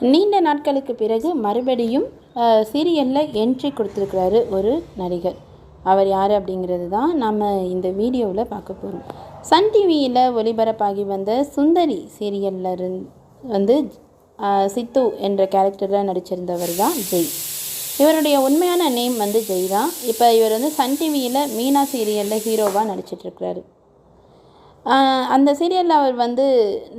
நீண்ட நாட்களுக்கு பிறகு மறுபடியும் சீரியலில் என்ட்ரி கொடுத்துருக்கிறாரு ஒரு நடிகர். அவர் யார் அப்படிங்கிறது தான் நம்ம இந்த வீடியோவில் பார்க்க போகிறோம் சன் டிவியில் ஒளிபரப்பாகி வந்த சுந்தரி சீரியலில் இருந்து வந்து சித்து என்ற கேரக்டரில் நடிச்சிருந்தவர் தான் ஜெய். இவருடைய உண்மையான நேம் வந்து ஜெய் தான். இப்போ இவர் வந்து சன் டிவியில் மீனா சீரியலில் ஹீரோவாக நடிச்சிட்ருக்கிறாரு அந்த சீரியலில் அவர் வந்து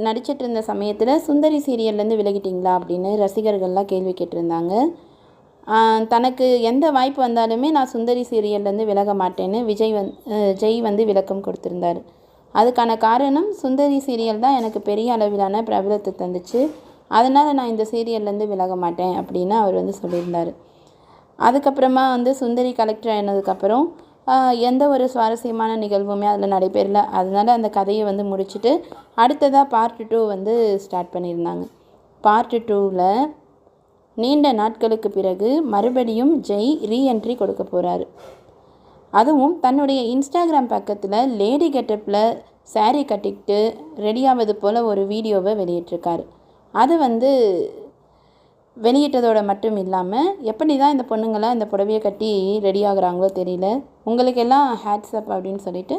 நடிச்சிட்டு இருந்த சமயத்தில் சுந்தரி சீரியல்லேருந்து விலகிட்டிங்களா அப்படின்னு ரசிகர்கள்லாம் கேள்வி கேட்டிருந்தாங்க. தனக்கு எந்த வாய்ப்பு வந்தாலுமே நான் சுந்தரி சீரியல்லேருந்து விலக மாட்டேன்னு விஜய் வந் ஜெய் வந்து விளக்கம் கொடுத்துருந்தாரு. அதுக்கான காரணம் சுந்தரி சீரியல் தான் எனக்கு பெரிய அளவிலான பிரபலத்தை தந்துச்சு. அதனால் நான் இந்த சீரியல்லேருந்து விலக மாட்டேன் அப்படின்னு அவர் வந்து சொல்லியிருந்தார். அதுக்கப்புறமா வந்து சுந்தரி கலெக்டர் ஆனதுக்கப்புறம் எந்த ஒரு சுவாரஸ்யமான நிகழ்வுமே அதில் நடைபெறல. அதனால் அந்த கதையை வந்து முடிச்சுட்டு அடுத்ததாக பார்ட் டூ வந்து ஸ்டார்ட் பண்ணியிருந்தாங்க. பார்ட் டூவில் நீண்ட நாட்களுக்கு பிறகு மறுபடியும் ஜெய் ரீஎன்ட்ரி கொடுக்க போகிறாரு அதுவும் தன்னுடைய இன்ஸ்டாகிராம் பக்கத்தில் லேடி கெட்டப்பில் saree கட்டிக்கிட்டு ரெடியாவது போல் ஒரு வீடியோவை வெளியிட்டிருக்காரு. அது வந்து வெளியிட்டதோட மட்டும் இல்லாமல் எப்படி தான் இந்த பொண்ணுங்களாம் இந்த புடவையை கட்டி ரெடி ஆகுறாங்களோ தெரியல. உங்களுக்கெல்லாம் ஹேட்ஸ்அப் அப்படின்னு சொல்லிட்டு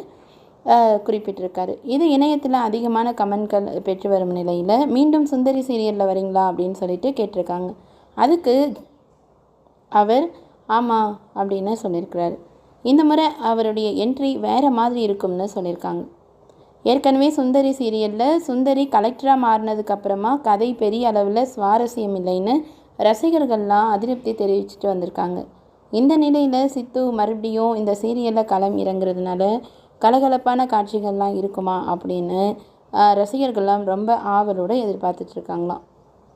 குறிப்பிட்டிருக்காரு. இது இணையத்தில் அதிகமான கமெண்ட்கள் பெற்று வரும் நிலையில் மீண்டும் சுந்தரி சீரியலில் வரீங்களா அப்படின்னு சொல்லிட்டு கேட்டிருக்காங்க. அதுக்கு அவர் ஆமாம் அப்படின்னு சொல்லியிருக்கிறாரு. இந்த முறை அவருடைய என்ட்ரி வேறு மாதிரி இருக்கும்னு சொல்லியிருக்காங்க. ஏற்கனவே சுந்தரி சீரியலில் சுந்தரி கலெக்டராக மாறினதுக்கப்புறமா கதை பெரிய அளவில் சுவாரஸ்யம் இல்லைன்னு ரசிகர்கள்லாம் அதிருப்தி தெரிவிச்சுட்டு வந்திருக்காங்க. இந்த நிலையில் சித்து மறுபடியும் இந்த சீரியலில் களம் இறங்குறதுனால கலகலப்பான காட்சிகள்லாம் இருக்குமா அப்படின்னு ரசிகர்கள்லாம் ரொம்ப ஆவலோடு எதிர்பார்த்துட்ருக்காங்களாம்